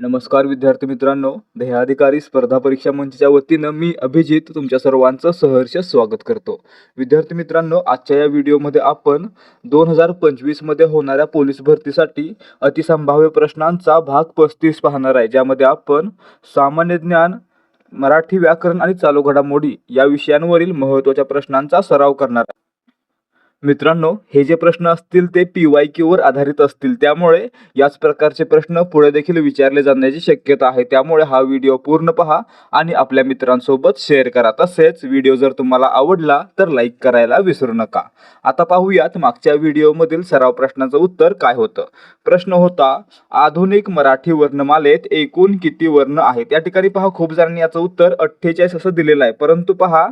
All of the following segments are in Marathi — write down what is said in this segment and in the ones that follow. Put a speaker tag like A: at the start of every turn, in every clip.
A: नमस्कार विद्यार्थी मित्रांनो ध्येयाधिकारी स्पर्धा परीक्षा मंचच्या वतीनं मी अभिजित तुमच्या सर्वांचं सहर्ष स्वागत करतो. विद्यार्थी मित्रांनो आजच्या या व्हिडिओमध्ये आपण दोन हजार पंचवीसमध्ये होणाऱ्या पोलीस भरतीसाठी अतिसंभाव्य प्रश्नांचा भाग पस्तीस पाहणार आहे. ज्यामध्ये आपण सामान्य ज्ञान मराठी व्याकरण आणि चालू घडामोडी या विषयांवरील महत्त्वाच्या प्रश्नांचा सराव करणार मित्रांनो हे जे प्रश्न असतील ते पी वाय क्यूवर आधारित असतील. त्यामुळे याच प्रकारचे प्रश्न पुढे देखील विचारले जाण्याची शक्यता आहे. त्यामुळे हा व्हिडिओ पूर्ण पहा आणि आपल्या मित्रांसोबत शेअर करा. तसेच व्हिडिओ जर तुम्हाला आवडला तर लाईक करायला विसरू नका. आता पाहूयात मागच्या व्हिडिओमधील सराव प्रश्नाचं उत्तर काय होतं? प्रश्न होता आधुनिक मराठी वर्णमालेत एकूण किती वर्ण आहेत? या ठिकाणी पहा खूप जणांनी याचं उत्तर अठ्ठेचाळीस असं दिलेलं आहे. परंतु पहा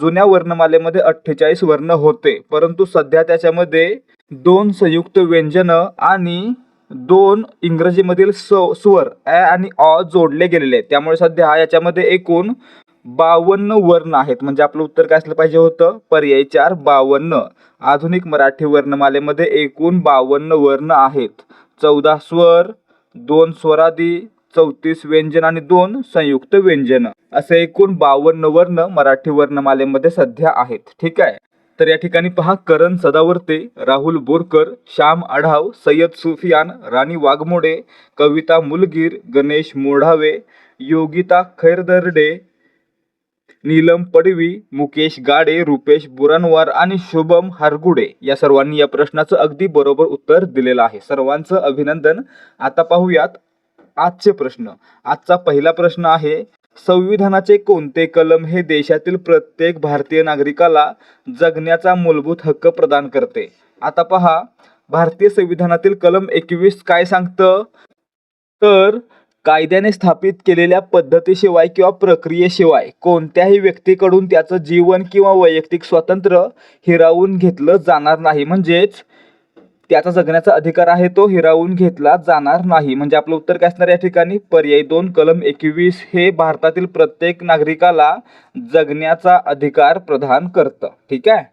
A: जुन्या वर्णमालेमध्ये अठ्ठेचाळीस वर्ण होते. परंतु सध्या त्याच्यामध्ये दोन संयुक्त व्यंजनं आणि दोन इंग्रजीमधील स स्वर ॲ आणि अ जोडले गेलेले आहेत. त्यामुळे सध्या याच्यामध्ये एकूण बावन्न वर्ण आहेत. म्हणजे आपलं उत्तर काय असलं पाहिजे होतं? पर्याय चार बावन्न. आधुनिक मराठी वर्णमालेमध्ये एकूण बावन्न वर्ण आहेत. चौदा स्वर दोन स्वरादी चौतीस व्यंजन आणि दोन संयुक्त व्यंजन. असे एकूण बावन्न वर्ण मराठी वर्णमालेमध्ये सध्या आहेत. ठीक आहे? तर या ठिकाणी पहा करण सदावर्ते राहुल बोरकर श्याम आढाव सय्यद सुफियान राणी वाघमोडे कविता मुलगीर गणेश मोढावे योगिता खैरदर्डे नीलम पडवी मुकेश गाडे रुपेश बुरानवार आणि शुभम हरगुडे या सर्वांनी या प्रश्नाचं अगदी बरोबर उत्तर दिलेलं आहे. सर्वांचं अभिनंदन. आता पाहूयात आजचे प्रश्न. आजचा पहिला प्रश्न आहे संविधानाचे कोणते कलम हे देशातील प्रत्येक भारतीय नागरिकाला जगण्याचा मूलभूत हक्क प्रदान करते? आता पहा भारतीय संविधानातील कलम एकवीस काय सांगतं? तर कायद्याने स्थापित केलेल्या पद्धतीशिवाय किंवा प्रक्रियेशिवाय कोणत्याही व्यक्तीकडून त्याचं जीवन किंवा वैयक्तिक स्वातंत्र्य हिरावून घेतलं जाणार नाही. म्हणजेच त्याचा जगण्याचा अधिकार आहे तो हिरावून घेतला जाणार नाही. म्हणजे आपलं उत्तर काय असणार या ठिकाणी? पर्याय दोन कलम एकवीस हे भारतातील प्रत्येक नागरिकाला जगण्याचा अधिकार प्रदान करतं. ठीक आहे?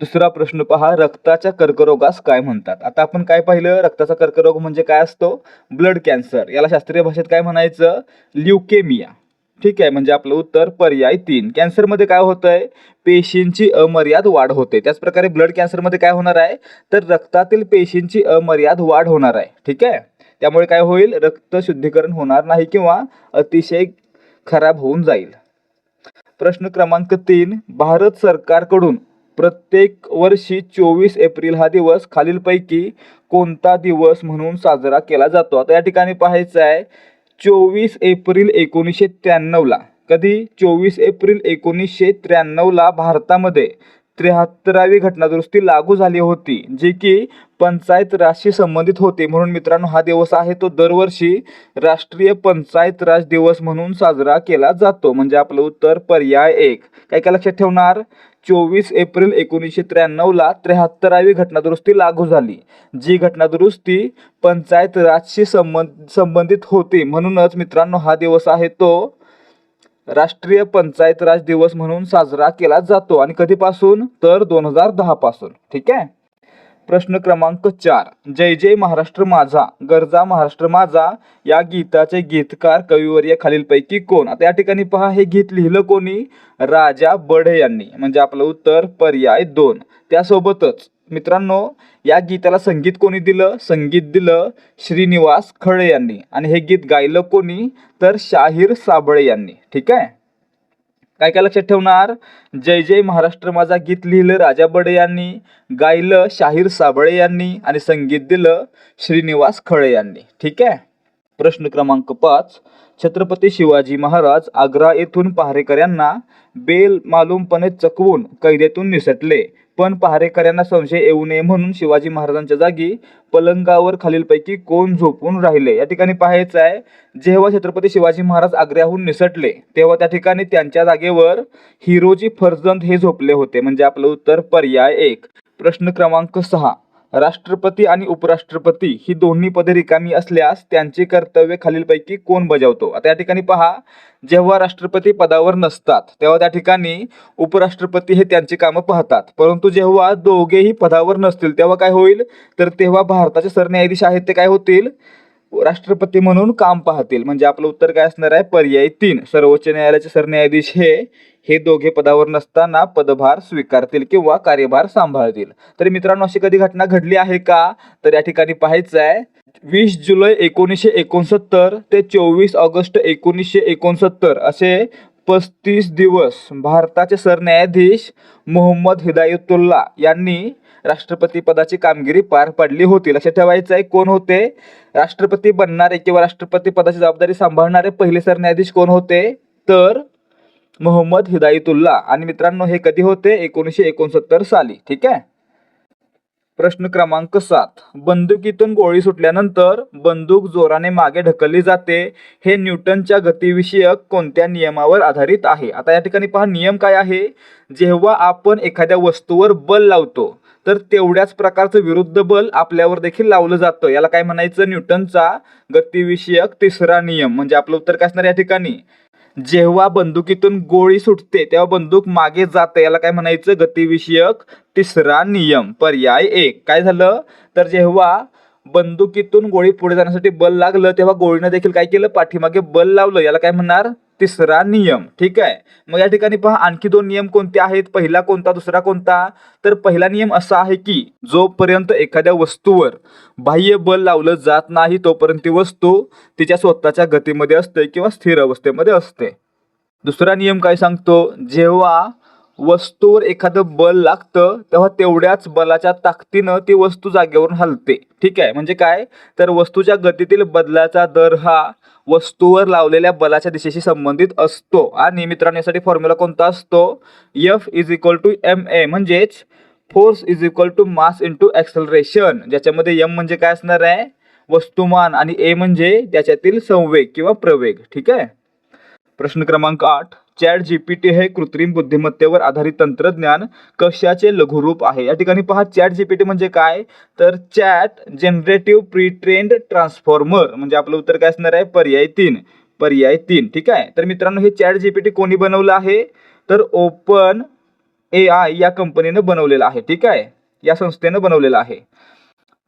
A: दुसरा प्रश्न पहा रक्ताच्या कर्करोगास काय म्हणतात? आता आपण काय पाहिलं? रक्ताचा कर्करोग म्हणजे काय असतो? Blood cancer. याला शास्त्रीय भाषेत काय म्हणायचं? ल्युकेमिया. ठीक आहे म्हणजे आपलं उत्तर पर्याय तीन. कॅन्सरमध्ये काय होतं आहे पेशींची अमर्याद वाढ होते. त्याचप्रकारे ब्लड कॅन्सरमध्ये काय होणार आहे? तर रक्तातील पेशींची अमर्याद वाढ होणार आहे. ठीक आहे? त्यामुळे काय होईल? रक्त शुद्धीकरण होणार नाही किंवा अतिशय खराब होऊन जाईल. प्रश्न क्रमांक तीन. भारत सरकारकडून प्रत्येक वर्षी चोवीस एप्रिल हा दिवस खालीलपैकी कोणता दिवस म्हणून साजरा केला जातो? आता या ठिकाणी पाहायचं आहे चोवीस एप्रिल एकोणीसशे त्र्याण्णवला. कधी? चोवीस एप्रिल एकोणीसशे त्र्याण्णवला भारतामध्ये त्र्याहत्तरावी घटनादुरुस्ती लागू झाली होती जी की पंचायत राजशी संबंधित होते. म्हणून मित्रांनो हा दिवस आहे तो दरवर्षी राष्ट्रीय पंचायत राज दिवस म्हणून साजरा केला जातो. म्हणजे आपलं उत्तर पर्याय एक. काय काय लक्षात ठेवणार? चोवीस एप्रिल एकोणीसशे त्र्याण्णवला त्र्याहत्तरावी घटनादुरुस्ती लागू झाली जी घटनादुरुस्ती पंचायत राजशी संबंध संबंधित होती. म्हणूनच मित्रांनो हा दिवस आहे तो राष्ट्रीय पंचायत राज दिवस म्हणून साजरा केला जातो. आणि कधीपासून? तर दोन हजार दहापासून. ठीक आहे? प्रश्न क्रमांक चार. जय जय महाराष्ट्र माझा गरजा महाराष्ट्र माझा. या गीताचे गीतकार कविवर्य खालीलपैकी कोण? आता या ठिकाणी पहा हे गीत लिहिलं कोणी? राजा बढे यांनी. म्हणजे आपलं उत्तर पर्याय दोन. त्यासोबतच मित्रांनो या गीताला संगीत कोणी दिलं? संगीत दिलं श्रीनिवास खळे यांनी. आणि हे गीत गायलं कोणी? तर शाहीर साबळे यांनी. ठीक आहे? काय काय लक्षात ठेवणार? जय जय महाराष्ट्र माझा गीत लिहिलं राजा बडे यांनी गायलं शाहीर साबळे यांनी आणि संगीत दिलं श्रीनिवास खळे यांनी. ठीक आहे? प्रश्न क्रमांक पाच. छत्रपती शिवाजी महाराज आग्रा येथून पहारेकऱ्यांना बेल मालूमपणे चकवून कैदेतून निसटले. पण पहारेकऱ्यांना संशय येऊ नये म्हणून शिवाजी महाराजांच्या जागी पलंगावर खालीलपैकी कोण झोपून राहिले? या ठिकाणी पाहायचं आहे जेव्हा छत्रपती शिवाजी महाराज आग्र्याहून निसटले तेव्हा त्या ठिकाणी त्यांच्या जागेवर हिरोजी फर्जंद हे झोपले होते. म्हणजे आपलं उत्तर पर्याय एक. प्रश्न क्रमांक सहा. राष्ट्रपती आणि उपराष्ट्रपती ही दोन्ही पदे रिकामी असल्यास त्यांचे कर्तव्य खालीलपैकी कोण बजावतो? आता या ठिकाणी पहा जेव्हा राष्ट्रपती पदावर नसतात तेव्हा त्या ठिकाणी उपराष्ट्रपती हे त्यांची कामं पाहतात. परंतु जेव्हा दोघेही पदावर नसतील तेव्हा काय होईल? तर तेव्हा भारताचे सरन्यायाधीश आहेत ते काय होतील? राष्ट्रपती म्हणून काम पाहतील. म्हणजे आपलं उत्तर काय असणार आहे? पर्याय तीन. सर्वोच्च न्यायालयाचे सरन्यायाधीश हे हे दोघे पदावर नसताना पदभार स्वीकारतील किंवा कार्यभार सांभाळतील. तर मित्रांनो अशी कधी घटना घडली आहे का? तर या ठिकाणी पाहायचं आहे. वीस जुलै एकोणीसशे एकोणसत्तर ते चोवीस ऑगस्ट एकोणीसशे एकोणसत्तर असे पस्तीस दिवस भारताचे सरन्यायाधीश मोहम्मद हिदायतुल्ला यांनी राष्ट्रपती पदाची कामगिरी पार पाडली होती. लक्षात ठेवायचं आहे कोण होते? राष्ट्रपती बनणारे किंवा राष्ट्रपती पदाची जबाबदारी सांभाळणारे पहिले सरन्यायाधीश कोण होते? तर मोहम्मद हिदायतुल्ला. आणि मित्रांनो हे कधी होते? एकोणीसशे एकोणसत्तर साली. ठीक आहे? प्रश्न क्रमांक सात. बंदुकीतून गोळी सुटल्यानंतर बंदूक जोराने मागे ढकलली जाते. हे न्यूटनच्या गतिविषयक कोणत्या नियमावर आधारित आहे? आता या ठिकाणी पहा नियम काय आहे? जेव्हा आपण एखाद्या वस्तूवर बल लावतो तर तेवढ्याच प्रकारचं विरुद्ध बल आपल्यावर देखील लावलं जातं. याला काय म्हणायचं? न्यूटनचा गतिविषयक तिसरा नियम. म्हणजे आपलं उत्तर काय असणार या ठिकाणी? जेव्हा बंदुकीतून गोळी सुटते तेव्हा बंदूक मागे जाते याला काय म्हणायचं? गतिविषयक तिसरा नियम पर्याय एक. काय झालं? तर जेव्हा बंदुकीतून गोळी पुढे जाण्यासाठी बल लागलं तेव्हा गोळीनं देखील काय केलं? पाठीमागे बल लावलं. याला काय म्हणणार? तिसरा नियम ठीक आहे? मग या ठिकाणी पहा आणखी दोन नियम कोणते आहेत? पहिला कोणता दुसरा कोणता? तर पहिला नियम असा आहे की जोपर्यंत एखाद्या वस्तूवर बाह्य बल लावलं जात नाही तोपर्यंत ती वस्तू तिच्या स्वतःच्या गतीमध्ये असते किंवा स्थिर अवस्थेमध्ये असते. दुसरा नियम काय सांगतो? जेव्हा वस्तूवर एखादं बल लागतं तेव्हा तेवढ्याच बलाच्या ताकदीनं ती वस्तू जागेवरून हलते. ठीक आहे? म्हणजे काय? तर वस्तूच्या गतीतील बदलाचा दर हा वस्तूवर लावलेल्या बलाच्या दिशेशी संबंधित असतो. आणि मित्रांनो यासाठी फॉर्म्युला कोणता असतो? F is equal to M A म्हणजेच force is equal to mass into acceleration ज्याच्यामध्ये एम म्हणजे काय असणार आहे? वस्तुमान. आणि ए म्हणजे त्याच्यातील संवेग किंवा प्रवेग. ठीक आहे? प्रश्न क्रमांक आठ. चॅट जीपीटी हे कृत्रिम बुद्धिमत्तेवर आधारित तंत्रज्ञान कशाचे लघुरूप आहे? या ठिकाणी पहा चॅट जीपीटी म्हणजे काय? तर चॅट जनरेटिव्ह प्रीट्रेंड ट्रान्सफॉर्मर म्हणजे आपलं उत्तर काय असणार आहे? पर्याय तीन. पर्याय तीन ठीक आहे? तर मित्रांनो हे चॅट जीपीटी कोणी बनवलं आहे? तर ओपन ए आय या कंपनीनं बनवलेलं आहे ठीक आहे? या संस्थेनं बनवलेलं आहे.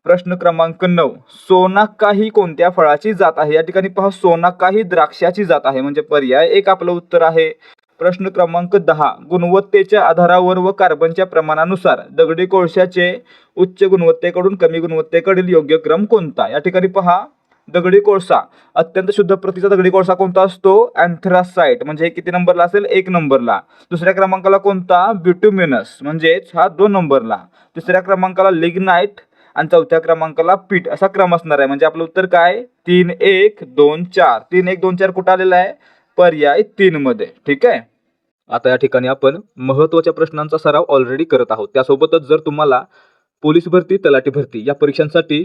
A: प्रश्न क्रमांक नऊ. सोनाका ही कोणत्या फळाची जात आहे? या ठिकाणी पहा सोनाका ही द्राक्षाची जात आहे. म्हणजे पर्याय एक आपलं उत्तर आहे. प्रश्न क्रमांक दहा. गुणवत्तेच्या आधारावर व कार्बनच्या प्रमाणानुसार दगडी कोळशाचे उच्च गुणवत्तेकडून कमी गुणवत्तेकडील योग्य क्रम कोणता? या ठिकाणी पहा दगडी कोळसा. अत्यंत शुद्ध प्रतीचा दगडी कोळसा कोणता असतो? अँथ्रासाइट. म्हणजे किती नंबरला असेल? एक नंबरला. दुसऱ्या क्रमांकाला कोणता? ब्युट्युमिनस म्हणजेच हा दोन नंबरला. तिसऱ्या क्रमांकाला लिग्नाइट. आणि चौथ्या क्रमांकाला पीठ असा क्रम असणार आहे. म्हणजे आपलं उत्तर काय? तीन एक दोन चार. तीन एक दोन चार कुठं आलेला आहे? पर्याय तीन मध्ये. ठीक आहे? आता या ठिकाणी आपण महत्त्वाच्या प्रश्नांचा सराव ऑलरेडी करत आहोत. त्यासोबतच जर तुम्हाला पोलीस भरती तलाठी भरती या परीक्षांसाठी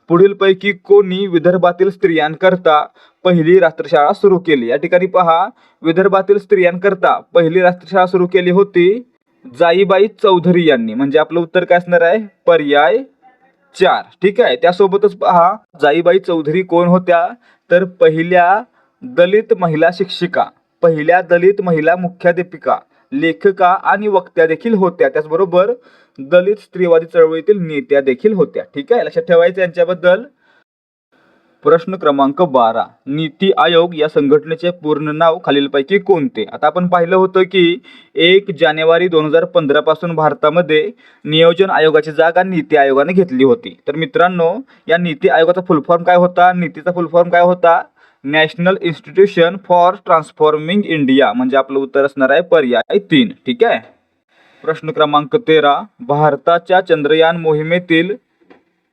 A: पुढीलपैकी कोणी विदर्भातील स्त्रियांकरता पहिली रात्रशाळा सुरू केली. या ठिकाणी पहा विदर्भातील स्त्रियांकरता पहिली रात्रशाळा सुरू केली होती जाईबाई चौधरी यांनी. म्हणजे आपलं उत्तर काय असणार आहे? पर्याय चार. ठीक आहे त्यासोबतच पहा जाईबाई चौधरी कोण होत्या? तर पहिल्या दलित महिला शिक्षिका पहिल्या दलित महिला मुख्याध्यापिका लेखिका आणि वक्त्या देखील होत्या. त्याचबरोबर दलित स्त्रीवादी चळवळीतील नेत्या देखील होत्या. ठीक आहे? लक्षात ठेवायचं यांच्याबद्दल. प्रश्न क्रमांक बारा. नीती आयोग या संघटनेचे पूर्ण नाव खालीलपैकी कोणते? आता आपण पाहिलं होतं की एक जानेवारी दोन हजार पंधरा पासून भारतामध्ये नियोजन आयोगाची जागा नीती आयोगाने घेतली होती. तर मित्रांनो या नीती आयोगाचा फुलफॉर्म काय होता? नीतीचा फुलफॉर्म काय होता? National institution for transforming India म्हणजे आपलं उत्तर असणार आहे पर्याय तीन. ठीक आहे? प्रश्न क्रमांक तेरा भारताच्या चंद्रयान मोहिमेतील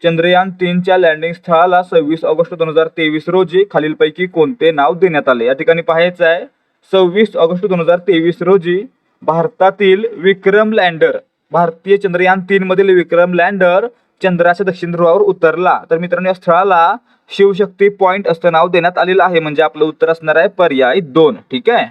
A: चंद्रयान तीनच्या लँडिंग स्थळाला सव्वीस ऑगस्ट दोन हजार तेवीस रोजी खालीलपैकी कोणते नाव देण्यात आले? या ठिकाणी पाहायचं आहे सव्वीस ऑगस्ट दोन हजार तेवीस रोजी भारतातील विक्रम लँडर भारतीय चंद्रयान तीन मधील विक्रम लँडर चंद्राच्या दक्षिण ध्रुवावर उतरला. तर मित्रांनो या स्थळाला शिवशक्ती पॉइंट असं नाव देण्यात आलेलं आहे. म्हणजे आपलं उत्तर असणार आहे पर्याय दोन. ठीक आहे?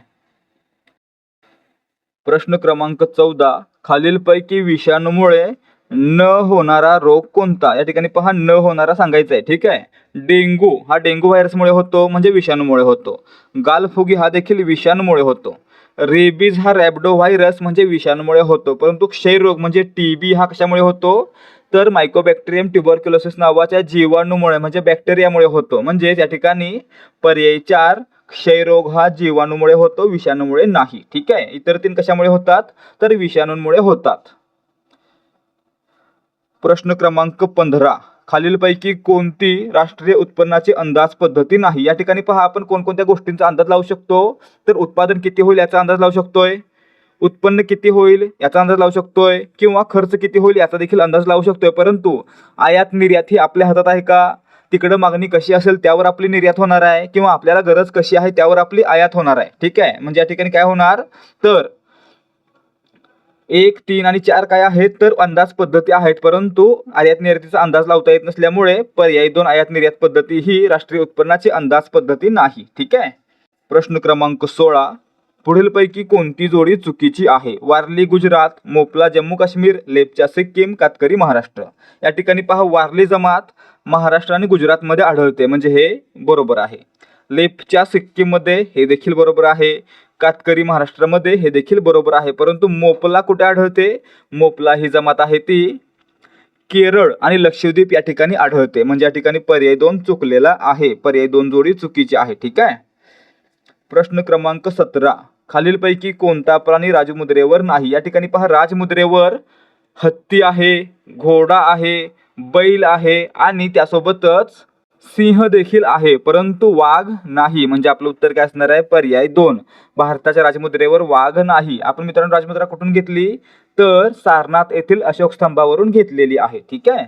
A: प्रश्न क्रमांक चौदा. खालीलपैकी विषाणूमुळे न होणारा रोग कोणता? या ठिकाणी पहा न होणारा सांगायचा आहे ठीक आहे? डेंगू. हा डेंगू व्हायरसमुळे होतो म्हणजे विषाणूमुळे होतो. गालफुगी हा देखील विषाणूमुळे होतो. रेबीज हा रॅबडो व्हायरस म्हणजे विषाणूमुळे होतो. परंतु क्षयरोग म्हणजे टी बी हा कशामुळे होतो? तर मायकोबॅक्टेरियम ट्युबरक्युलोसिस नावाच्या जीवाणूमुळे म्हणजे बॅक्टेरियामुळे होतो. म्हणजे या ठिकाणी पर्यायी चार क्षयरोग हा जीवाणूमुळे होतो विषाणूमुळे नाही. ठीक आहे? इतर तीन कशामुळे होतात? तर विषाणूंमुळे होतात. प्रश्न क्रमांक पंधरा. खालीलपैकी कोणती राष्ट्रीय उत्पन्नाची अंदाज पद्धती नाही? या ठिकाणी पहा आपण कोणकोणत्या गोष्टींचा अंदाज लावू शकतो? तर उत्पादन किती होईल याचा अंदाज लावू शकतोय. उत्पन्न किती होईल याचा अंदाज लावू शकतोय किंवा खर्च किती होईल याचा देखील अंदाज लावू शकतोय. परंतु आयात निर्यात ही आपल्या हातात आहे का? तिकडं मागणी कशी असेल त्यावर आपली निर्यात होणार आहे किंवा आपल्याला गरज कशी आहे त्यावर आपली आयात होणार आहे. ठीक आहे? म्हणजे या ठिकाणी काय होणार? तर एक तीन आणि चार काय आहेत? तर अंदाज पद्धती आहेत. परंतु आयात निर्यातीचा अंदाज लावता येत नसल्यामुळे पर्यायी दोन आयात निर्यात पद्धती ही राष्ट्रीय उत्पन्नाची अंदाज पद्धती नाही. ठीक आहे? प्रश्न क्रमांक सोळा. पुढीलपैकी कोणती जोडी चुकीची आहे? वारली गुजरात मोपला जम्मू काश्मीर लेपचा सिक्कीम कातकरी महाराष्ट्र. या ठिकाणी पहा वारली जमात महाराष्ट्र आणि गुजरातमध्ये आढळते. म्हणजे हे बरोबर आहे. लेपच्या सिक्कीममध्ये हे देखील बरोबर आहे. कातकरी महाराष्ट्रामध्ये हे देखील बरोबर आहे. परंतु मोपला कुठे आढळते? मोपला ही जमात आहे ती केरळ आणि लक्षद्वीप या ठिकाणी आढळते. म्हणजे या ठिकाणी पर्याय दोन चुकलेला आहे. पर्याय दोन जोडी चुकीची आहे. ठीक आहे? प्रश्न क्रमांक सतरा. खालीलपैकी कोणता प्राणी राजमुद्रेवर नाही? या ठिकाणी पहा राजमुद्रेवर हत्ती आहे घोडा आहे बैल आहे आणि त्यासोबतच सिंह देखील आहे परंतु वाघ नाही. म्हणजे आपलं उत्तर काय असणार आहे? पर्याय दोन. भारताच्या राजमुद्रेवर वाघ नाही. आपण मित्रांनो राजमुद्रा कुठून घेतली? तर सारनाथ येथील अशोक स्तंभावरून घेतलेली आहे. ठीक आहे?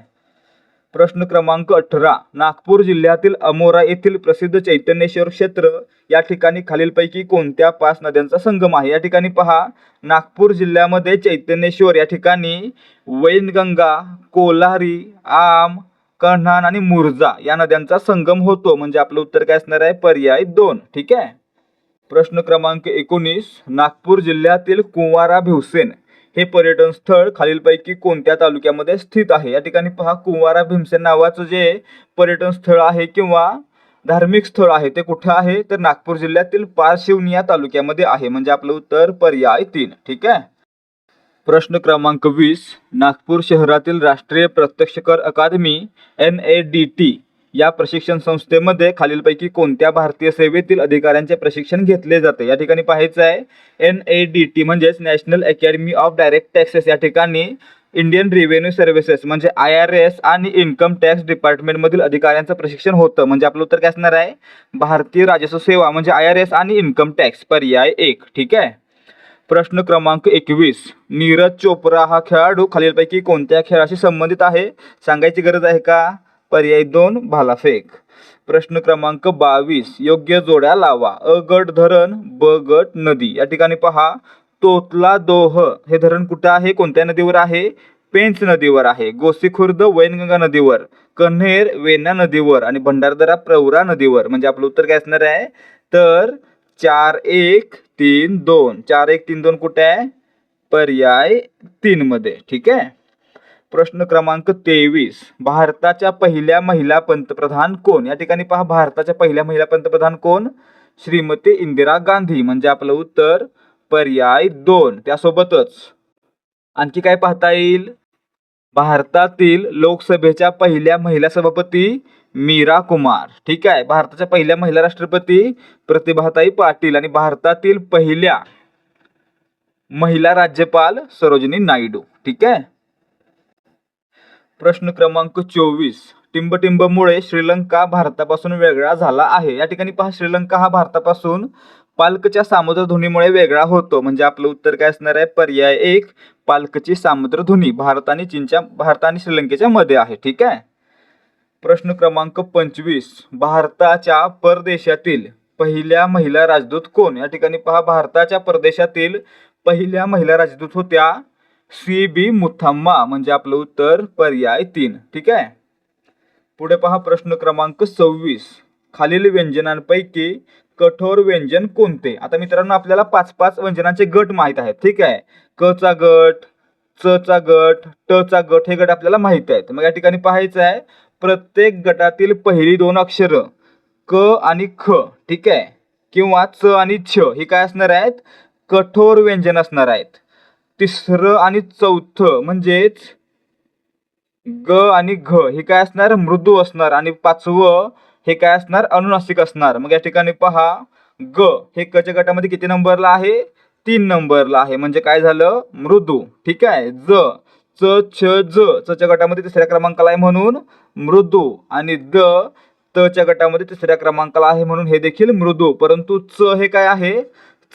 A: प्रश्न क्रमांक अठरा नागपूर जिल्ह्यातील अमोरा येथील प्रसिद्ध चैतन्येश्वर क्षेत्र या ठिकाणी खालीलपैकी कोणत्या पाच नद्यांचा संगम आहे? या ठिकाणी पहा. नागपूर जिल्ह्यामध्ये चैतन्येश्वर या ठिकाणी वैनगंगा कोल्हारी आम कन्हान आणि मुर्जा या नद्यांचा संगम होतो. म्हणजे आपलं उत्तर काय असणार आहे? पर्याय दोन. ठीक आहे? प्रश्न क्रमांक एकोणीस नागपूर जिल्ह्यातील कुंवारा भिवसेन हे पर्यटन स्थळ खालीलपैकी कोणत्या तालुक्यामध्ये स्थित आहे? या ठिकाणी पहा कुंवारा भीमसेन नावाचं जे पर्यटन स्थळ आहे किंवा धार्मिक स्थळ आहे ते कुठं आहे? तर नागपूर जिल्ह्यातील पारशिवनी या तालुक्यामध्ये आहे. म्हणजे आपलं उत्तर पर्याय तीन. ठीक आहे? प्रश्न क्रमांक वीस. नागपूर शहरातील राष्ट्रीय प्रत्यक्ष कर अकादमी एन ए डी टी या प्रशिक्षण संस्थेमध्ये खालीलपैकी कोणत्या भारतीय सेवेतील अधिकाऱ्यांचे प्रशिक्षण घेतले जाते? या ठिकाणी पाहायचं आहे एन ए डी टी म्हणजेच national academy of direct taxes या ठिकाणी इंडियन रेव्हेन्यू सर्व्हिसेस म्हणजे आय आर एस आणि इन्कम टॅक्स डिपार्टमेंटमधील अधिकाऱ्यांचं प्रशिक्षण होतं. म्हणजे आपलं उत्तर काय असणार आहे? भारतीय राजस्व सेवा म्हणजे आय आर एस आणि इन्कम टॅक्स पर्याय एक. ठीक आहे? प्रश्न क्रमांक एकवीस. नीरज चोप्रा हा खेळाडू खालीलपैकी कोणत्या खेळाशी संबंधित आहे? सांगायची गरज आहे का? पर्याय दोन भालाफेक प्रश्न क्रमांक बावीस योग्य जोड्या लावा. अ गट धरण ब गट नदी. या ठिकाणी पहा तोतला दोह हे धरण कुठं आहे? कोणत्या नदीवर आहे? पेंच नदीवर आहे. गोसीखुर्द वैनगंगा नदीवर. कन्हेर वेना नदीवर. आणि भंडारदरा प्रवरा नदीवर. म्हणजे आपलं उत्तर काय असणार आहे? तर चार एक तीन दोन. चार एक तीन दोन कुठे आहे? पर्याय तीन मध्ये. ठीक आहे? प्रश्न क्रमांक तेवीस. भारताच्या पहिल्या महिला पंतप्रधान कोण? या ठिकाणी पहा भारताच्या पहिल्या महिला पंतप्रधान कोण? श्रीमती इंदिरा गांधी. म्हणजे आपलं उत्तर पर्याय दोन. त्यासोबतच आणखी काय पाहता येईल? भारतातील लोकसभेच्या पहिल्या महिला सभापती मीरा कुमार. ठीक आहे. भारताच्या पहिल्या महिला राष्ट्रपती प्रतिभाताई पाटील आणि भारतातील पहिल्या महिला राज्यपाल सरोजिनी नायडू. ठीक आहे? प्रश्न क्रमांक चोवीस. टिंबटिंबमुळे श्रीलंका भारतापासून वेगळा झाला आहे. या ठिकाणी पहा श्रीलंका हा भारतापासून पालकच्या सामुद्रधुनीमुळे वेगळा होतो. म्हणजे आपलं उत्तर काय असणार आहे? पर्याय एक पालकची सामुद्रधुनी भारत आणि चीनच्या भारत आणि श्रीलंकेच्या मध्ये आहे. ठीक आहे? प्रश्न क्रमांक पंचवीस. भारताच्या परदेशातील पहिल्या महिला राजदूत कोण? या ठिकाणी पहा भारताच्या परदेशातील पहिल्या महिला राजदूत होत्या सी बी मुथम्मा म्हणजे आपलं उत्तर पर्याय तीन. ठीक आहे? पुढे पहा प्रश्न क्रमांक सव्वीस. खालील व्यंजनांपैकी कठोर व्यंजन कोणते? आता मित्रांनो आपल्याला पाच पाच व्यंजनांचे गट माहीत आहेत. ठीक आहे? क चा गट च चा गट ट चा गट हे गट आपल्याला माहीत आहेत. मग या ठिकाणी पाहायचं आहे प्रत्येक गटातील पहिली दोन अक्षर क आणि ख. ठीक आहे? किंवा च आणि छ हे काय असणार आहेत? कठोर व्यंजन असणार आहेत. तिसरं आणि चौथं म्हणजेच ग आणि घ. हे काय असणार? मृदू असणार. आणि पाचवं हे काय असणार? अनुनासिक असणार. मग या ठिकाणी पहा. ग हे कच्या गटामध्ये किती नंबरला आहे? तीन नंबरला आहे. म्हणजे काय झालं? मृदू. ठीक आहे? ज. च छ ज. च च्या गटामध्ये तिसऱ्या क्रमांकाला आहे म्हणून मृदू. आणि द त च्या गटामध्ये तिसऱ्या क्रमांकाला आहे म्हणून हे देखील मृदू. परंतु च हे काय आहे?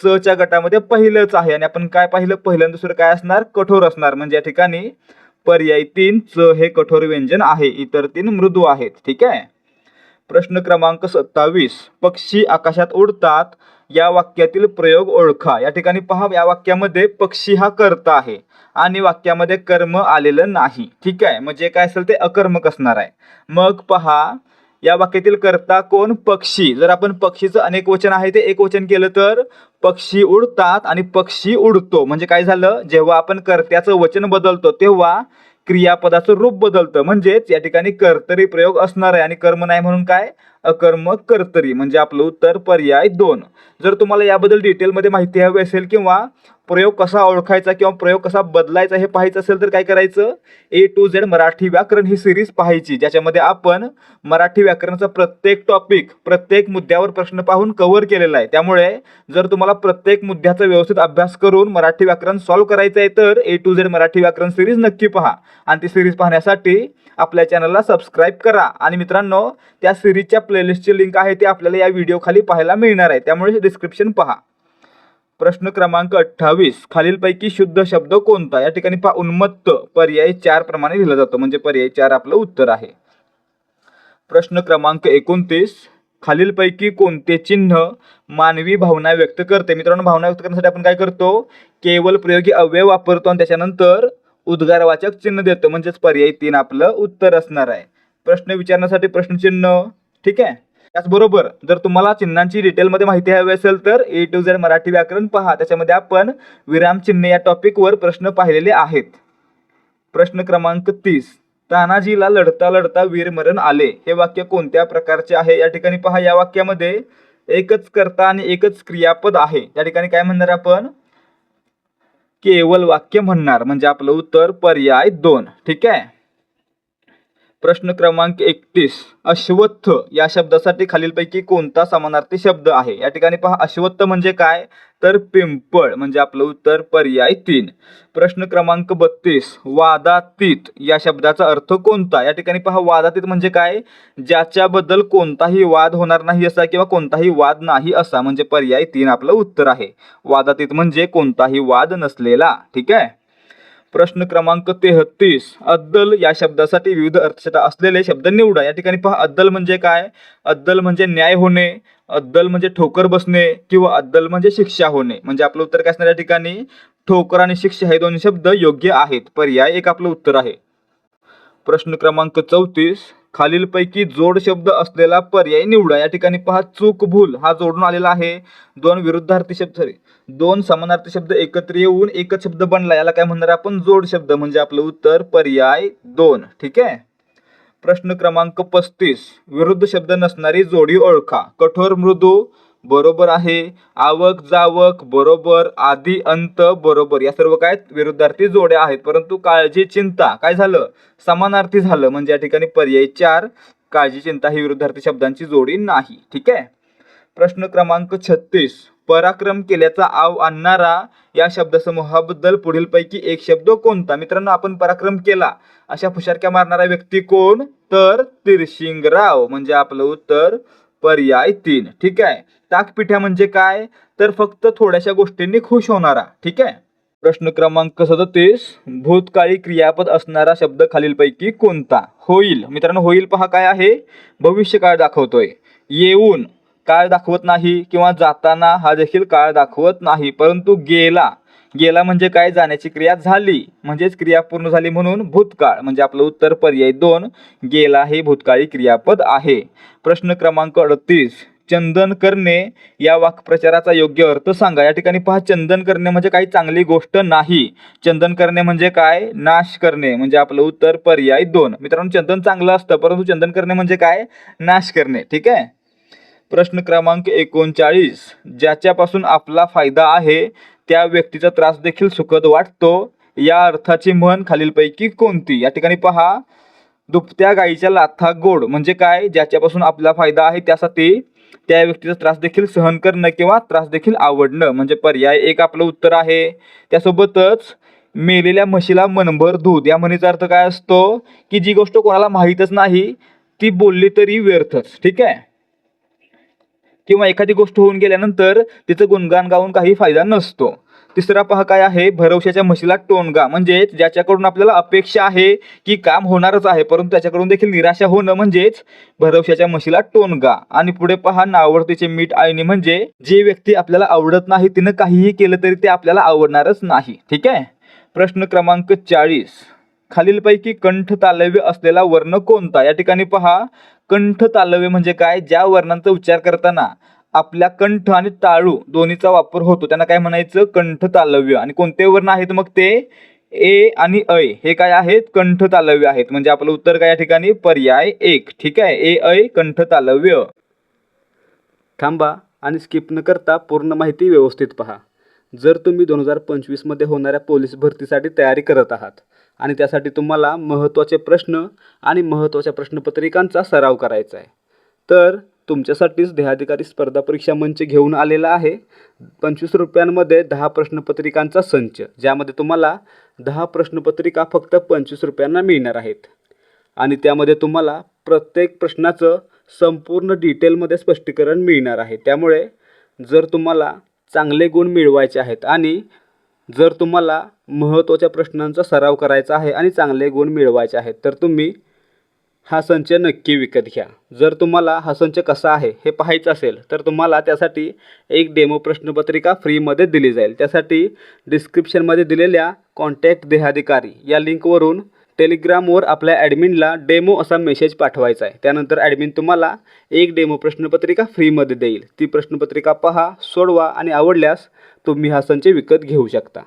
A: च च्या गटामध्ये पहिलंच आहे. आणि आपण काय पाहिलं? पहिलं दुसरं काय असणार? कठोर असणार. म्हणजे या ठिकाणी पर्याय तीन च हे कठोर व्यंजन आहे. इतर तीन मृदू आहेत. ठीक आहे? प्रश्न क्रमांक सत्तावीस. पक्षी आकाशात उडतात. या वाक्यातील प्रयोग ओळखा. या ठिकाणी पहा या वाक्यामध्ये पक्षी हा कर्ता आहे. आणि वाक्यामध्ये कर्म आलेलं नाही. ठीक आहे? म्हणजे काय असेल ते अकर्मक असणार आहे. मग पहा या वाक्यातील कर्ता कोण? पक्षी. जर आपण पक्षीचं अनेक वचन आहे ते एक वचन केलं तर पक्षी उडतात आणि पक्षी उडतो. म्हणजे काय झालं? जेव्हा आपण कर्त्याचं वचन बदलतो तेव्हा क्रियापदाचं रूप बदलतं. म्हणजेच या ठिकाणी कर्तरी प्रयोग असणार आहे. आणि कर्म नाही म्हणून काय? अकर्मक कर्तरी म्हणजे आपलं उत्तर पर्याय दोन. जर तुम्हाला याबद्दल डिटेलमध्ये माहिती हवी असेल किंवा प्रयोग कसा ओळखायचा किंवा प्रयोग कसा बदलायचा हे पाहायचं असेल तर काय करायचं? ए टू झेड मराठी व्याकरण ही सिरीज पाहायची ज्याच्यामध्ये आपण मराठी व्याकरणाचा प्रत्येक टॉपिक प्रत्येक मुद्द्यावर प्रश्न पाहून कव्हर केलेला आहे. त्यामुळे जर तुम्हाला प्रत्येक मुद्द्याचा व्यवस्थित अभ्यास करून मराठी व्याकरण सॉल्व्ह करायचं आहे तर ए टू झेड मराठी व्याकरण सिरीज नक्की पहा. आणि ती सिरीज पाहण्यासाठी आपल्या चॅनलला सबस्क्राईब करा. आणि मित्रांनो त्या सिरीजच्या प्लेलिस्टची लिंक आहे ती आपल्याला या व्हिडिओ खाली पाहायला मिळणार आहे. त्यामुळे डिस्क्रिप्शन पहा. प्रश्न क्रमांक अठ्ठावीस. खालीलपैकी शुद्ध शब्द कोणता? या ठिकाणी पहा उन्मत्त पर्याय चार प्रमाणे लिहिला जातो. म्हणजे पर्याय चार आपलं उत्तर आहे. प्रश्न क्रमांक एकोणतीस. खालीलपैकी कोणते चिन्ह मानवी भावना व्यक्त करते? मित्रांनो भावना व्यक्त करण्यासाठी आपण काय करतो? केवळ प्रयोगी अव्यय वापरतो आणि त्याच्यानंतर उद्गारवाचक चिन्ह देतो म्हणजेच पर्याय तीन आपलं उत्तर असणार आहे. प्रश्न विचारण्यासाठी प्रश्नचिन्ह ठीक आहे? त्याचबरोबर जर तुम्हाला चिन्हांची डिटेलमध्ये माहिती हवी असेल तर ए टू झेड मराठी व्याकरण पहा. त्याच्यामध्ये आपण विरामचिन्ह या टॉपिकवर प्रश्न पाहिलेले आहेत. प्रश्न क्रमांक तीस. तानाजीला लढता लढता वीरमरण आले. हे वाक्य कोणत्या प्रकारचे आहे? या ठिकाणी पहा या वाक्यामध्ये एकच कर्ता आणि एकच क्रियापद आहे. या ठिकाणी काय म्हणणार आपण? केवळ वाक्य म्हणणार म्हणजे आपलं उत्तर पर्याय दोन. ठीक आहे? प्रश्न क्रमांक एकतीस. अश्वत्थ या शब्दासाठी खालीलपैकी कोणता समानार्थी शब्द आहे? या ठिकाणी पहा अश्वत्थ म्हणजे काय? तर पिंपळ म्हणजे आपलं उत्तर पर्याय तीन. प्रश्न क्रमांक बत्तीस. वादातीत या शब्दाचा अर्थ कोणता? या ठिकाणी पहा वादातीत म्हणजे काय? ज्याच्याबद्दल कोणताही वाद होणार नाही असा किंवा कोणताही वाद नाही असा. म्हणजे पर्याय तीन आपलं उत्तर आहे. वादातीत म्हणजे कोणताही वाद नसलेला. ठीक आहे? प्रश्न क्रमांक तेहतीस. अद्दल या शब्दासाठी विविध अर्थछटा असलेले शब्द निवडा. या ठिकाणी पहा अद्दल म्हणजे काय? अद्दल म्हणजे न्याय होणे. अद्दल म्हणजे ठोकर बसणे किंवा अद्दल म्हणजे शिक्षा होणे. म्हणजे आपलं उत्तर काय असणार या ठिकाणी? ठोकर आणि शिक्षा हे दोन शब्द योग्य आहेत. पर्याय एक आपलं उत्तर आहे. प्रश्न क्रमांक चौतीस. खालीलपैकी जोड शब्द असलेला पर्याय निवडा. या ठिकाणी पहा चूक भूल हा जोडून आलेला आहे. दोन विरुद्धार्थी शब्द सॉरी दोन समानार्थी शब्द एकत्र येऊन एकच शब्द बनला. याला काय म्हणणार आपण? जोड शब्द म्हणजे आपलं उत्तर पर्याय दोन. ठीक आहे? प्रश्न क्रमांक पस्तीस. विरुद्ध शब्द नसणारी जोडी ओळखा. कठोर मृदू बरोबर आहे. आवक जावक बरोबर. आदी अंत बरोबर. या सर्व काय विरुद्धार्थी जोड्या आहेत. परंतु काळजी चिंता. काय झालं? समानार्थी झालं. म्हणजे या ठिकाणी पर्याय चार. काळजी चिंता ही विरुद्धार्थी शब्दांची जोडी नाही. ठीक आहे? प्रश्न क्रमांक छत्तीस. पराक्रम केल्याचा आव आणणारा या शब्दसमूहाबद्दल पुढीलपैकी एक शब्द कोणता? मित्रांनो आपण पराक्रम केला. अशा फुशारक्या मारणारा व्यक्ती कोण? तर तिरशिंगराव. म्हणजे आपलं उत्तर पर्याय तीन. ठीक आहे? ताकपिठ्या म्हणजे काय? तर फक्त थोड्याशा गोष्टींनी खुश होणारा. ठीक आहे? प्रश्न क्रमांक सदतीस. भूतकाळी क्रियापद असणारा शब्द खालीलपैकी कोणता? होईल. मित्रांनो होईल पहा काय आहे? भविष्य काळ दाखवतोय. येऊन. काळ दाखवत नाही किंवा जाताना हा देखील काळ दाखवत नाही परंतु गेला. गेला म्हणजे काय? जाण्याची क्रिया झाली. म्हणजेच क्रिया पूर्ण झाली म्हणून भूतकाळ म्हणजे आपलं उत्तर पर्याय दोन गेला हे भूतकाळी क्रियापद आहे. प्रश्न क्रमांक अडतीस चंदन करणे या वाक्प्रचाराचा योग्य अर्थ सांगा. या ठिकाणी पहा चंदन करणे म्हणजे काही चांगली गोष्ट नाही. चंदन करणे म्हणजे काय? नाश करणे म्हणजे आपलं उत्तर पर्याय दोन. मित्रांनो चंदन चांगलं असतं परंतु चंदन करणे म्हणजे काय? नाश करणे. ठीक आहे? प्रश्न क्रमांक एकोणचाळीस. ज्याच्यापासून आपला फायदा आहे त्या व्यक्तीचा त्रास देखील सुखद वाटतो. या अर्थाची म्हण खालीलपैकी कोणती? या ठिकाणी पहा. दुभत्या गाईच्या लाथा गोड म्हणजे काय? ज्याच्यापासून आपला फायदा आहे त्यासाठी त्या व्यक्तीचा त्रास देखील सहन करणं किंवा त्रास देखील आवडणं म्हणजे पर्याय एक आपलं उत्तर आहे. त्यासोबतच मेलेल्या म्हशीला मनभर दूध. या म्हणीचा अर्थ काय असतो? की जी गोष्ट कोणाला माहीतच नाही ती बोलली तरी व्यर्थच. ठीक आहे? किंवा एखादी गोष्ट होऊन गेल्यानंतर तिचं गुणगान गाऊन काही फायदा नसतो. तिसरा पहा काय आहे? भरवशाच्या म्हशीला टोनगा म्हणजेच ज्याच्याकडून आपल्याला अपेक्षा आहे की काम होणारच आहे परंतु त्याच्याकडून देखील निराशा होणं म्हणजेच भरवशाच्या म्हशीला टोनगा आणि पुढे पहा नावडतीचे मीठ आळणी म्हणजे जे व्यक्ती आपल्याला आवडत नाही तिनं काहीही केलं तरी ते आपल्याला आवडणारच नाही. ठीक आहे? प्रश्न क्रमांक चाळीस. खालीलपैकी कंठ तालव्य असलेला वर्ण कोणता? या ठिकाणी पहा कंठ तालव्य म्हणजे काय? ज्या वर्णांचा उच्चार करताना आपल्या कंठ आणि टाळू दोन्हीचा वापर होतो. त्यांना काय म्हणायचं? कंठ तालव्य. आणि कोणते वर्ण आहेत? मग ते ए आणि ऐ हे काय आहेत? कंठ तालव्य आहेत. म्हणजे आपलं उत्तर काय या ठिकाणी? पर्याय एक. ठीक आहे? ए ऐ कंठ तालव्य.
B: थांबा आणि स्किप न करता पूर्ण माहिती व्यवस्थित पहा. जर तुम्ही दोन हजार पंचवीसमध्ये होणाऱ्या पोलीस भरतीसाठी तयारी करत आहात आणि त्यासाठी तुम्हाला महत्त्वाचे प्रश्न आणि महत्त्वाच्या प्रश्नपत्रिकांचा सराव करायचा आहे. तर तुमच्यासाठीच देहाधिकारी स्पर्धा परीक्षा मंच घेऊन आलेला आहे. पंचवीस रुपयांमध्ये दहा प्रश्नपत्रिकांचा संच ज्यामध्ये तुम्हाला दहा प्रश्नपत्रिका फक्त पंचवीस रुपयांना मिळणार आहेत. आणि त्यामध्ये तुम्हाला प्रत्येक प्रश्नाचं संपूर्ण डिटेलमध्ये स्पष्टीकरण मिळणार आहे. त्यामुळे जर तुम्हाला चांगले गुण मिळवायचे आहेत आणि जर तुम्हाला महत्त्वाच्या प्रश्नांचा सराव करायचा आहे आणि चांगले गुण मिळवायचे आहेत तर तुम्ही हा संच नक्की विकत घ्या. जर तुम्हाला हा संच कसा आहे हे पाहायचं असेल तर तुम्हाला त्यासाठी एक डेमो प्रश्नपत्रिका फ्रीमध्ये दिली जाईल. त्यासाठी डिस्क्रिप्शनमध्ये दिलेल्या कॉन्टॅक्ट देहाधिकारी या लिंकवरून टेलिग्रामवर आपल्या ॲडमिनला डेमो असा मेसेज पाठवायचा आहे. त्यानंतर ॲडमिन तुम्हाला एक डेमो प्रश्नपत्रिका फ्रीमध्ये देईल. ती प्रश्नपत्रिका पहा सोडवा आणि आवडल्यास तुम्ही हा संच विकत घेऊ शकता.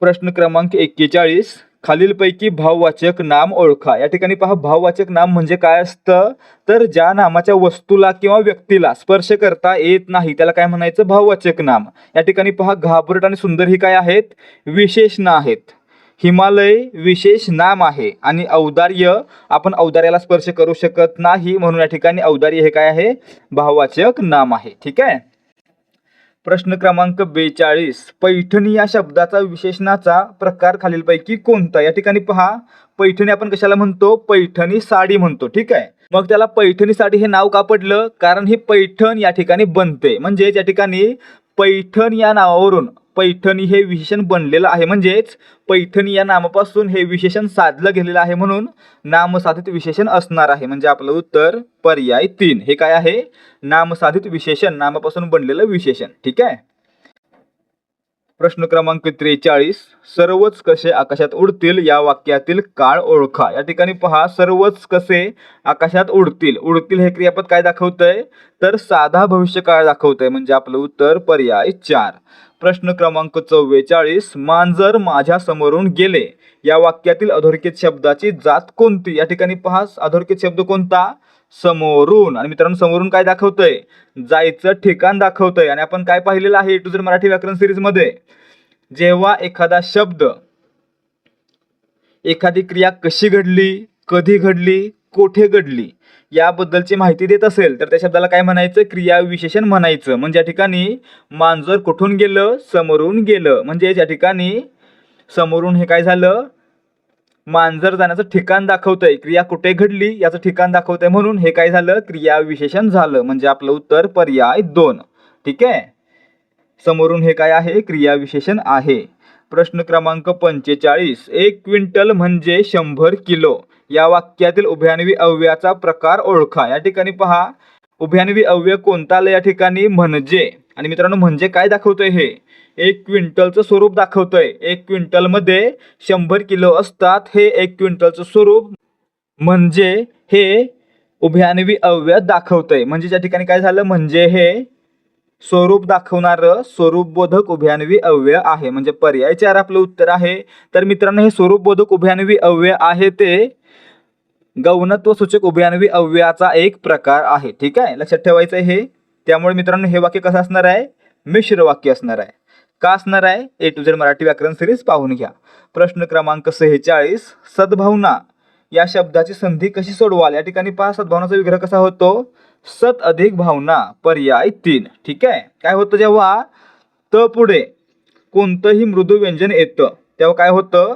A: प्रश्न क्रमांक एक्केचाळीस. खालीलपैकी भाववाचक नाम ओळखा. या ठिकाणी पहा भाववाचक नाम म्हणजे काय असतं? तर ज्या नामाच्या वस्तूला किंवा व्यक्तीला स्पर्श करता येत नाही त्याला काय म्हणायचं? भाववाचक नाम. या ठिकाणी पहा घाबरट आणि सुंदर ही काय आहेत? विशेषण आहेत. हिमालय विशेष नाम आहे आणि औदार्य आपण औदार्याला स्पर्श करू शकत नाही म्हणून या ठिकाणी औदार्य हे काय आहे? भाववाचक नाम आहे. ठीक आहे? प्रश्न क्रमांक बेचाळीस. पैठणी या शब्दाचा विशेषणाचा प्रकार खालीलपैकी कोणता? या ठिकाणी पहा. पैठणी आपण कशाला म्हणतो? पैठणी साडी म्हणतो. ठीक आहे? मग त्याला पैठणी साडी हे नाव का पडलं? कारण ही पैठण या ठिकाणी बनते. म्हणजे या ठिकाणी पैठण या नावावरून पैठणी हे विशेषण बनलेलं आहे. म्हणजेच पैठणी या नामापासून हे विशेषण साधलं गेलेलं आहे म्हणून नामसाधित विशेषण असणार आहे. म्हणजे आपलं उत्तर पर्याय तीन. हे काय आहे? नामसाधित विशेषण नामापासून बनलेलं विशेषण. ठीक आहे? प्रश्न क्रमांक त्रेचाळीस. सर्वच कसे आकाशात उडतील या वाक्यातील काळ ओळखा. या ठिकाणी पहा सर्वच कसे आकाशात उडतील. उडतील हे क्रियापद काय दाखवतंय? तर साधा भविष्य काळ दाखवतंय. म्हणजे आपलं उत्तर पर्याय चार. प्रश्न क्रमांक चव्वेचाळीस मांजर माझ्या समोरून गेले. या वाक्यातील अधोरेखित शब्दाची जात कोणती? या ठिकाणी पहा अधोरेखित शब्द कोणता? समोरून. आणि मित्रांनो समोरून काय दाखवतंय? जायचं ठिकाण दाखवतंय. आणि आपण काय पाहिलेलं आहे? टू मराठी व्याकरण सिरीजमध्ये. जेव्हा एखादा शब्द एखादी क्रिया कशी घडली? कधी घडली? कोठे घडली? याबद्दलची माहिती देत असेल तर त्या शब्दाला काय म्हणायचं? क्रिया विशेषण म्हणायचं. म्हणजे या ठिकाणी मांजर कुठून गेलं? समोरून गेलं. म्हणजे या ठिकाणी समोरून हे काय झालं? मांजर जाण्याचं ठिकाण दाखवतंय. क्रिया कुठे घडली? याचं ठिकाण दाखवतंय म्हणून हे काय झालं? क्रिया विशेषण झालं. म्हणजे आपलं उत्तर पर्याय दोन. ठीक आहे? समोरून हे काय आहे? क्रियाविशेषण आहे. प्रश्न क्रमांक पंचेचाळीस. एक क्विंटल म्हणजे शंभर किलो. या वाक्यातील उभयान्वी अव्ययाचा प्रकार ओळखा. या ठिकाणी पहा उभयान्वी अव्यय कोणता? आलं या ठिकाणी म्हणजे. आणि मित्रांनो म्हणजे काय दाखवतंय हे? एक क्विंटलचं स्वरूप दाखवतंय. एक क्विंटलमध्ये शंभर किलो असतात. हे एक क्विंटलचं स्वरूप म्हणजे हे उभयान्वी अव्यय दाखवतंय. म्हणजे ज्या ठिकाणी काय झालं? म्हणजे हे स्वरूप दाखवणारं स्वरूपबोधक उभयान्वी अव्यय आहे. म्हणजे पर्याय चार आपलं उत्तर आहे. तर मित्रांनो हे स्वरूपबोधक उभयान्वी अव्यय आहे ते गौणत्व सूचक उभयान्वी अव्ययाचा एक प्रकार आहे. ठीक आहे? लक्षात ठेवायचं हे? त्यामुळे मित्रांनो हे वाक्य कसं असणार आहे? मिश्र वाक्य असणार आहे. का असणार आहे? ए टू झेड मराठी व्याकरण सिरीज पाहून घ्या. प्रश्न क्रमांक सेहेचाळीस सद्भावना. या शब्दाची संधी कशी सोडवाल? या ठिकाणी पहा सद्भावनाचा विग्रह कसा होतो? सत अधिक भावना पर्याय तीन. ठीक आहे? काय होतं जेव्हा त पुढे कोणतंही मृदू व्यंजन येतं तेव्हा काय होतं?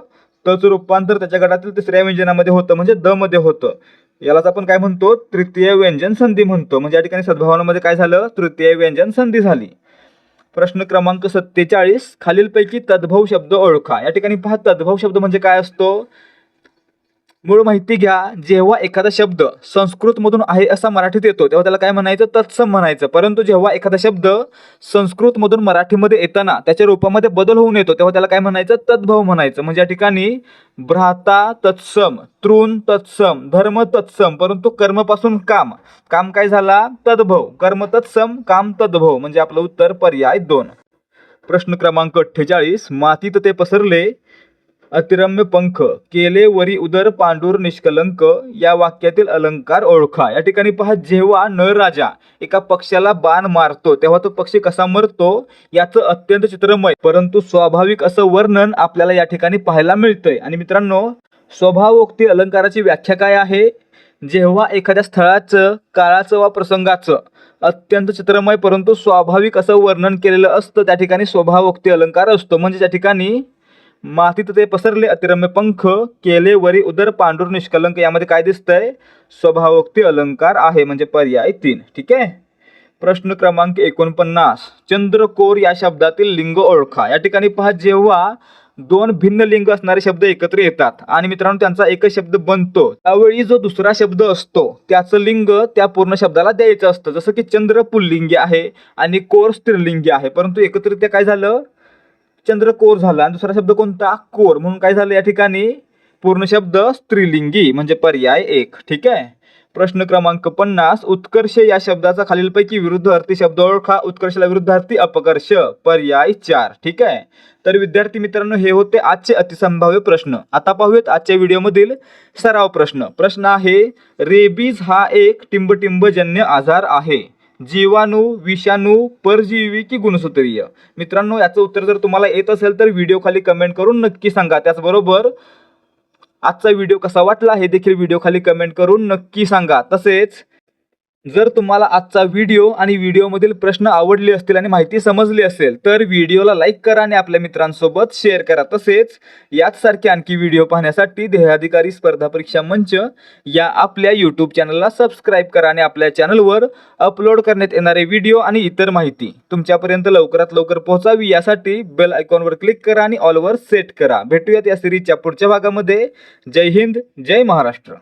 A: तचं रूपांतर त्याच्या गटातील तिसऱ्या व्यंजनामध्ये होतं म्हणजे द मध्ये होतं. यालाच आपण काय म्हणतो? तृतीय व्यंजन संधी म्हणतो. म्हणजे या ठिकाणी सद्भावनामध्ये काय झालं? तृतीय व्यंजन संधी झाली. प्रश्न क्रमांक सत्तेचाळीस खालीलपैकी तद्भव शब्द ओळखा. या ठिकाणी पहा तद्भव शब्द म्हणजे काय असतो? मूळ माहिती घ्या. जेव्हा एखादा शब्द संस्कृतमधून आहे असा मराठीत येतो तेव्हा त्याला काय म्हणायचं? तत्सम म्हणायचं. परंतु जेव्हा एखादा शब्द संस्कृतमधून मराठीमध्ये येताना त्याच्या रूपामध्ये बदल होऊन येतो तेव्हा त्याला काय म्हणायचं? तद्भव म्हणायचं. म्हणजे या ठिकाणी भ्राता तत्सम तृण तत्सम धर्म तत्सम परंतु कर्मपासून काम. काम काय झाला? तद्भव. कर्म तत्सम काम तद्भव. म्हणजे आपलं उत्तर पर्याय दोन. प्रश्न क्रमांक अठ्ठेचाळीस. मातीत ते पसरले अतिरम्य पंख केले वरी उदर पांडुर निष्कलंक या वाक्यातील अलंकार ओळखा. या ठिकाणी पहा जेव्हा नळराजा एका पक्षाला बाण मारतो तेव्हा तो पक्षी कसा मरतो? याचं अत्यंत चित्रमय. परंतु स्वाभाविक असं वर्णन आपल्याला या ठिकाणी पाहायला मिळतंय. आणि मित्रांनो स्वभावोक्ती अलंकाराची व्याख्या काय आहे? जेव्हा एखाद्या स्थळाचं काळाचं वा प्रसंगाचं अत्यंत चित्रमय परंतु स्वाभाविक असं वर्णन केलेलं असतं त्या ठिकाणी स्वभावोक्ती अलंकार असतो. म्हणजे त्या ठिकाणी मातीत ते पसरले अतिरम्य पंख केले वरी उदर पांडुर निष्कलंक यामध्ये काय दिसतंय? स्वभावोक्ती अलंकार आहे म्हणजे पर्याय तीन. ठीक आहे? प्रश्न क्रमांक एकोणपन्नास. चंद्रकोर या शब्दातील लिंग ओळखा. या ठिकाणी पहा जेव्हा दोन भिन्न लिंग असणारे शब्द एकत्र येतात आणि मित्रांनो त्यांचा एकच शब्द बनतो त्यावेळी जो दुसरा शब्द असतो त्याचं लिंग त्या पूर्ण शब्दाला द्यायचं असतं. जसं की चंद्र पुल्लिंगी आहे आणि कोर स्त्रीलिंगी आहे. परंतु एकत्रित काय झालं? चंद्रकोर झाला आणि दुसरा शब्द कोणता? कोर. म्हणून काय झालं या ठिकाणी? पूर्ण शब्द स्त्रीलिंगी म्हणजे पर्याय एक. ठीक आहे? प्रश्न क्रमांक पन्नास उत्कर्ष या शब्दाचा खालीलपैकी विरुद्धार्थी शब्द ओळखा. उत्कर्षला विरुद्धार्थी अपकर्ष पर्याय चार. ठीक आहे? तर विद्यार्थी मित्रांनो हे होते आजचे अतिसंभाव्य प्रश्न. आता पाहूयात आजच्या व्हिडिओमधील सराव प्रश्न. प्रश्न आहे रेबीज हा एक टिंबटिंबजन्य आजार आहे. जीवाणू विषाणू परजीवी की गुणसूत्रीय? मित्रांनो याचं उत्तर जर तुम्हाला येत असेल तर व्हिडिओ खाली कमेंट करून नक्की सांगा. त्याचबरोबर आजचा व्हिडिओ कसा वाटला हे देखील व्हिडिओ खाली कमेंट करून नक्की सांगा. तसेच जर तुम्हाला आजचा व्हिडिओ आणि व्हिडिओमधील प्रश्न आवडले असतील आणि माहिती समजली असेल तर व्हिडिओला लाईक करा आणि आपल्या मित्रांसोबत शेअर करा. तसेच याचसारखे आणखी व्हिडिओ पाहण्यासाठी देहाधिकारी स्पर्धा परीक्षा मंच या आपल्या यूट्यूब चॅनलला सबस्क्राईब करा आणि आपल्या चॅनलवर अपलोड करण्यात येणारे व्हिडिओ आणि इतर माहिती तुमच्यापर्यंत लवकरात लवकर पोहोचावी. यासाठी बेल आयकॉनवर क्लिक करा आणि ऑलवर सेट करा. भेटूयात या सिरीजच्या पुढच्या भागामध्ये. जय हिंद जय महाराष्ट्र.